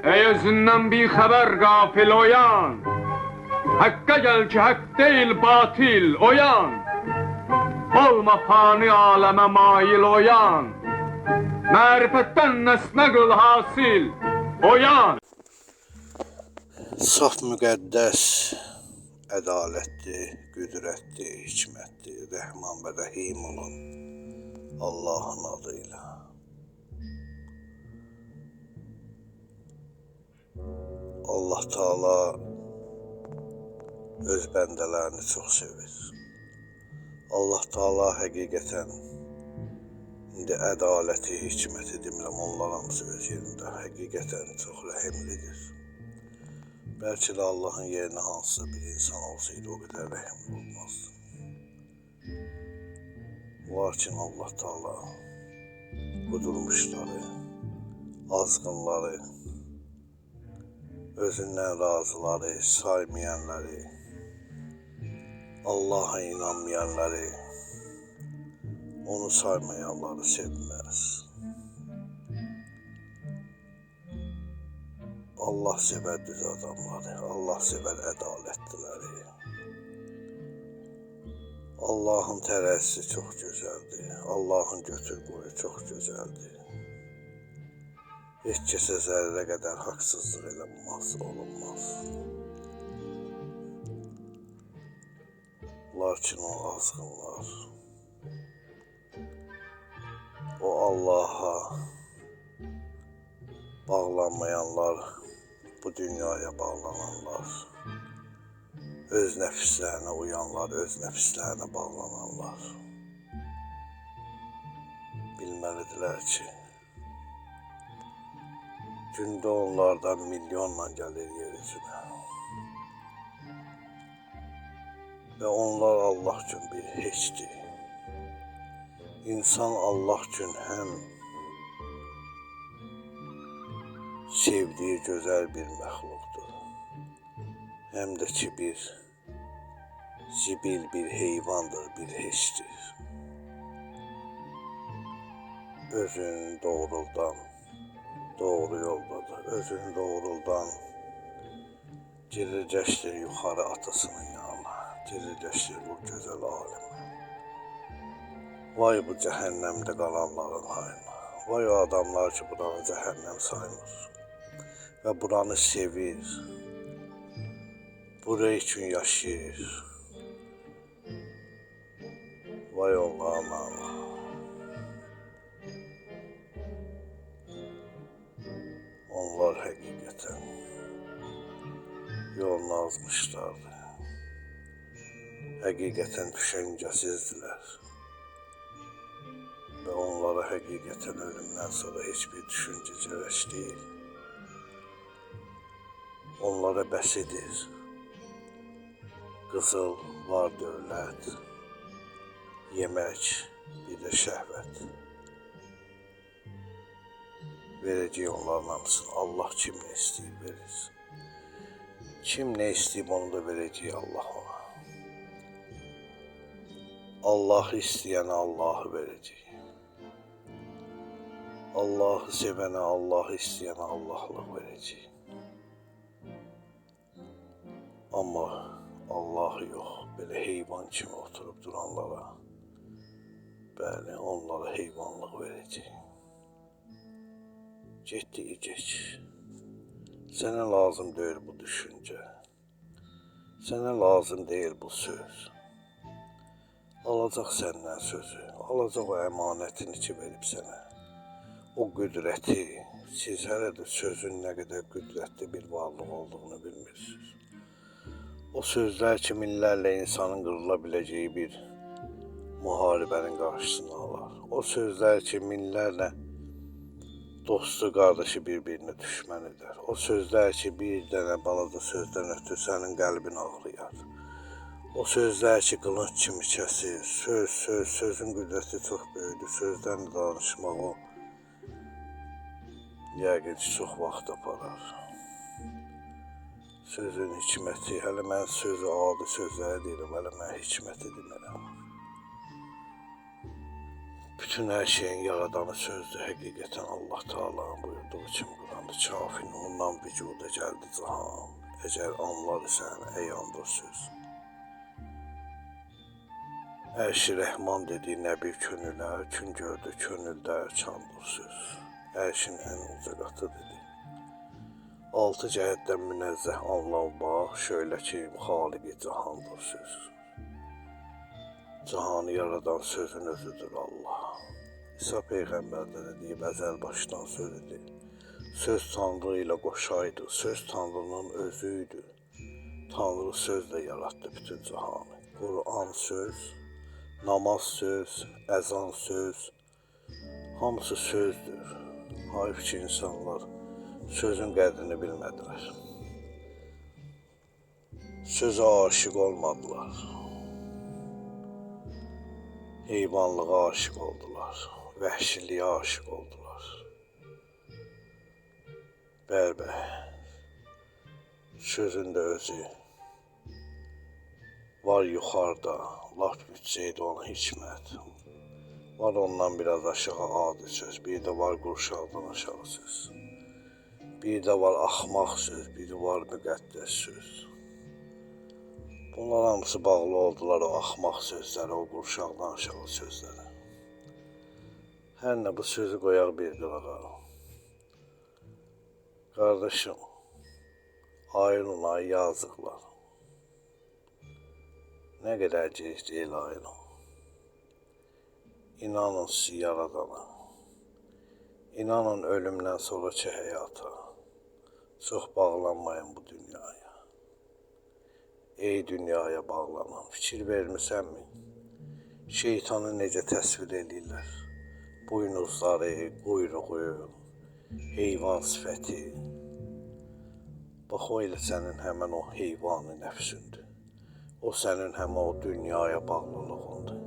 Ey özündən bir xəbər qafil oyan. Haqqa gəl ki, haqq deyil batil oyan. Olma fani aləmə mail oyan. Mərifətdən nəsnə qıl hasil oyan. Saf müqəddəs, ədalətli, qüdrətli, hikmətli, rəhman və rəhim olan Allahın adıyla. Allah Taala öz bəndələrini çox sevir. Allah Taala həqiqətən indi ədaləti, hikməti demirəm, onlar hamısı öz yerində həqiqətən çox rəhimlidir. Belki de Allah'ın yerine hansısa bir insan olsaydı o kadar rahim olmazdı. Lakin Allah Teala kudurmuşları, azgınları, özünden razıları, saymayanları, Allah'a inanmayanları, onu saymayanları sevmez. Allah sever düz adamları, Allah sever ədalətliləri. Allahın tərəzisi çox gözəldir. Allahın götür qoyu çox gözəldir. Heç kəsə zərrə qədər haqsızlıq eləmez, olunmaz. Lakin o azğınlar, o Allah'a bağlanmayanlar, bu dünyaya bağlananlar, öz nəfislərinə uyanlar, öz nəfislərinə bağlananlar bilməlidirlər ki, gündə onlardan milyonla gəlir yer üzünə. Və onlar Allah üçün bir heçdir. İnsan Allah üçün həm sevdiği güzel bir məxluqdur. Həm də ki bir zibil bir heyvandır, bir heçdir. Özünü doğruldan, doğru yoldadır. Özünü doğruldan girir yuxarı atasının yanına. Girir bu gözəl aləmə. Vay bu cəhənnəmdə qalanların hayına. Vay o adamlar ki buranı cəhənnəm saymır və buranı sevir. Buraya üçün yaşayır. Vay Allah'ım Allah. Onlar həqiqətən yolunu azmışlardı. Həqiqətən düşəngəsizdilər. Və onlara həqiqətən ölümdən sonra heç bir düşüncə cərəş deyil. Onlara bəsidir. Qızıl, var dövlət, yemək, bir də şəhvət. Verəcək onların hamısını. Allah kim nə istəyir verir. Kim nə istəyib onu da verəcək Allah ona. Allahı istəyənə Allahı verəcək. Allahı sevənə, Allahı istəyənə Allahlıq verəcək. Amma Allahı yox, belə heyvan kimi oturub duranlara, bəli, onlara heyvanlıq verəcək. Getdiyi geç. Sənə lazım deyil bu düşüncə. Sənə lazım deyil bu söz. Alacaq səndən sözü, alacaq o əmanətini ki verib sənə. O qüdrəti, siz hələ də sözün nə qədər qüdrətli bir varlıq olduğunu bilmirsiniz. O sözlər ki, minlərlə insanın qırıla bir müharibənin qarşısını alar. O sözlər ki, minlərlə dostu, qardaşı bir-birinə düşmən edər. O sözlər ki, bir dənə balaca sözdən ötürü sənin qəlbin ağrıyar. O sözlər ki, qılınc kimi kəsir. Söz, söz, sözün qüdrəti çox böyükdür. Sözdən danışmaq o yəqin ki, çox vaxt aparar. Sözün hikməti, hələ mən sözü adi sözləri deyirəm, hələ mən hikməti demirəm. Bütün her şeyin yaradanı sözdür. Həqiqətən Allah Taala'nın buyurduğu kimi Quranda çafin ondan vücuda gəldi cahan. Əgər anlar sən əyandır söz. Ərşi Rəhman dediyi nə bir könülə, kün gördü könüldə çandır söz. Ərşin ən uca qatı dedi. Altı cəhətdən münezzeh Allah bax, şöyle ki, Xaliqi cahandır söz. Cahanı yaradan sözün özüdür Allah. İsa Peyğəmbər də deyib əzəl başdan söz idi. Söz Tanrı ilə qoşaydı, söz Tanrının özüydü. Tanrı sözlə yaratdı bütün cahanı. Quran söz, namaz söz, əzan söz, hamısı sözdür. Hayf ki insanlar sözün qədrini bilmədilər. Sözə aşiq olmadılar. Heyvanlığa aşık oldular. Vəhşiliyə aşık oldular. Bərbə. Sözün də özü var yuxarıda, lap yüksəkdə ona hikmət. Var ondan biraz aşağı adi söz, bir də var qurşaqdan aşağı söz. Bir də var axmaq söz, bir də var müqəddəs söz. Bunlar hamısı bağlı oldular o axmaq sözlərə, o qurşaqdan aşağı sözlərə. Hər nə bu sözü qoyaq bir qırağa. Qardaşım, ayrılın ay yazıqlar. Nə qədər gec deyil ayrılın. İnanın sizi yaradana. İnanın ölümdən sonraki həyata. Çox bağlanmayın bu dünyaya. Ey dünyaya bağlanan, fikir vermisənmi? Şeytanı necə təsvir edirlər? Buynuzları, quyruğu, heyvan sifəti. Bax o elə sənin həmən o heyvanı nəfsündür. O sənin həmən o dünyaya bağlılığındır.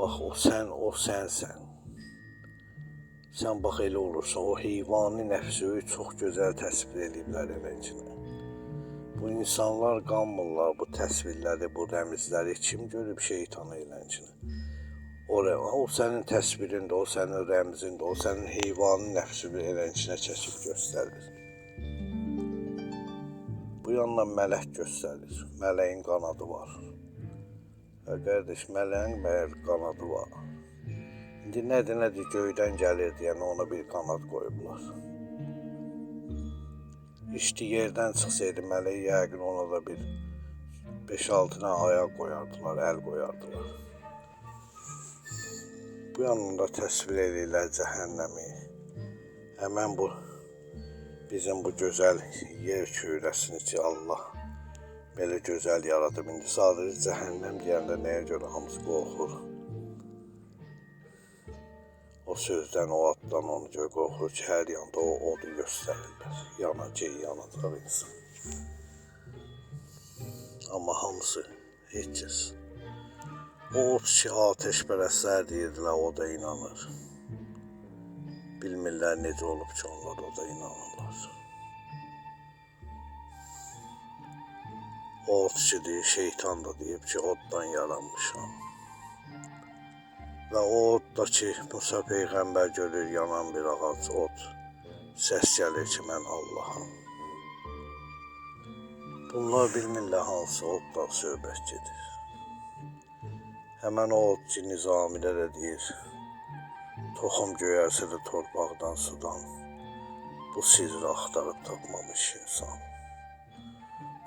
Bax o sən, o sənsən. Sən bax elə olursan, o heyvani nəfsi çox gözəl təsvir ediblər evincinə. Bu insanlar qanmırlar bu təsvirləri, bu rəmizləri kim görüb şeytanı eləncinə. O, o sənin təsvirində, o sənin rəmzində, o sənin heyvani nəfsini eləncinə çəkib göstərir. Bu yandan mələk göstərir. Mələyin qanadı var. Və qardaş, mələyin məyər qanadı var. İndi nədir, nədir göydən gəlir deyən ona bir qanad qoyublar. İşte yerdən çıxsaydı mələk yəqin ona da bir 5-6 dənə ayaq qoyardılar, əl qoyardılar. Bu yanında təsvir edirlər cəhənnəmi. Həmən bu bizim bu gözəl yer kürəsini ki Allah belə gözəl yaradıb. İndi sadəcə cəhənnəm deyəndə nəyə görə hamısı qorxur? O sözdən, o addan onu görə qorxur ki, hər yanda o odu göstərirlər. Yanacaq, yanacaq insan. Amma hamısı heç kəs. O ki, ateşpərəstlər deyirdilər, o da inanır. Bilmirlər necə olub ki, onlar o da inanırlar. O ki, şeytan da deyib ki, oddan yaranmışam. Və o odda ki, Musa Peyğəmbər görür yanan bir ağac, od. Səs gəlir ki, mən Allaham. Bunlar bilmirlər hansı oddan söhbət gedir. Həmən o od ki, Nizamidə də deyir, toxum göyərsə də torpaqdan, sudan, bu sirri axtarıb tapmamış insan.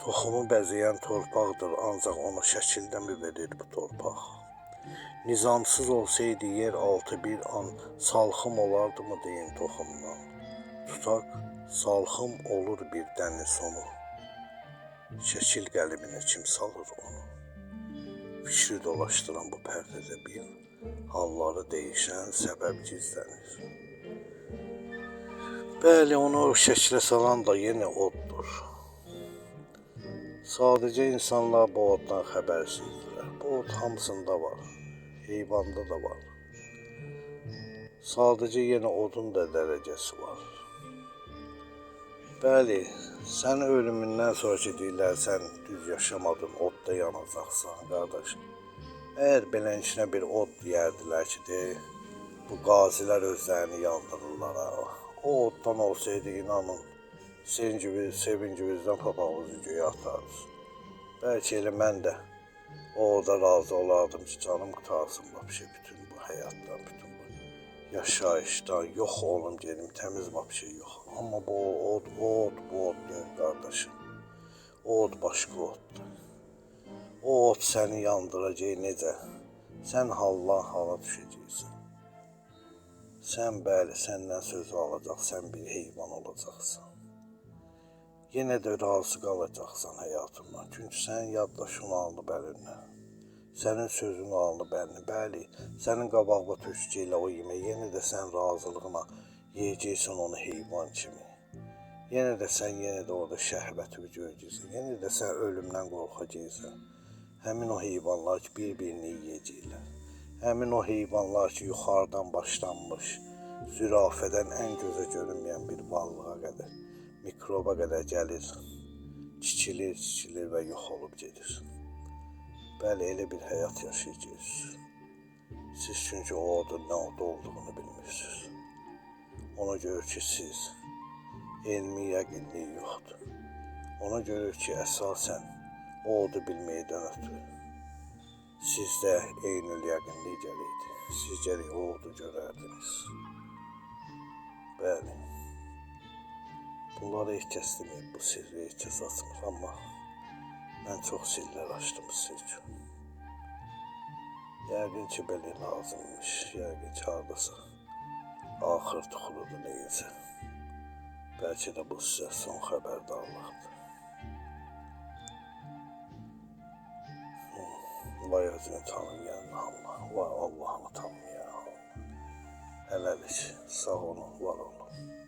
Toxumu bəzəyən torpaqdır, ancaq ona şəkildə mi verir bu torpaq? Nizamsız olsaydı yer altı bir an salxım olardı mı deyin toxumdan. Tutaq, salxım olur bir dənin sonu. Şəkil qəlbinə kim salır onu? Fikri dolaşdıran bu pərdədə bir halları dəyişən səbəb gizlənir. Bəli, onu o şəklə salan da yenə oddur. Sadəcə insanlar bu oddan xəbərsizdirlər. Bu od hamısında var. Heyvanda da var. Sadəcə yenə odun da dərəcəsi var. Bəli, sən ölümündən sonra ki deyirlər sən düz yaşamadın, odda yanacaqsan qardaş. Eğer belə içinə bir od deyərdilər ki, de, bu qazilər özlərini yandırırlar. ha. O oddan olsaydı inanın, sevincimiz, sevincimizdən papağımızı göyə atarız. Bəlkə elə mən də o oda razı olardım ki, canım qutarsın vəbşə bütün bu həyatdan, bütün bu yaşayışdan, yox olum gedim, təmiz vəbşə yox. Amma bu od, od, bu od deyil qardaşım. O od başqa oddur. O od səni yandıracaq necə? Sən hallan hala düşəcəksən. Sən bəli, səndən söz alacaq, sən bir heyvan olacaqsan. Yenə də razı qalacaqsan həyatından. Çünki sən yaddaşın alınıb əlindən. Sənin sözün alınıb əlindən. Bəli, sənin qabağına tökəcəklər o yeməyi. Yenə də sən razılığına yeyəcəksən onu heyvan kimi. Yenə də sən yenə də orada şəhvəti görəcəksən. Yenə də sən ölümdən qorxacaqsan. Həmin o heyvanlar ki, bir-birini yeyəcəklər. Həmin o heyvanlar ki, yuxarıdan başlanmış, zürafədən ən gözə görünməyən bir varlığa qədər, mikroba qədər gəlir, çiçilir, çiçilir və yox olub gedir. Bəli, elə bir həyat yaşayacaqsınız. Siz çünki o odun nə odu olduğunu bilmirsiniz. Ona görə ki, siz elmi yəqinlik yoxdur. Ona görə ki, əsasən o odu bilməkdən ötürü sizdə eynül yəqinlik gəlirdi. Siz gəlir o odu görərdiniz. Bəli. Bunları kəs deməyib, bu sirri heç kəs açmır, amma mən çox sirlər açdım sizin üçün. Yəqin ki, belə lazımmış, yəqin ki, hardasa axır tuxuludur neyinsə. Bəlkə də bu sizə son xəbərdarlıqdır. Vay özünü tanımayan Allah, vay Allah'ını tanımayan Allah. Hələlik, sağ olun, var olun.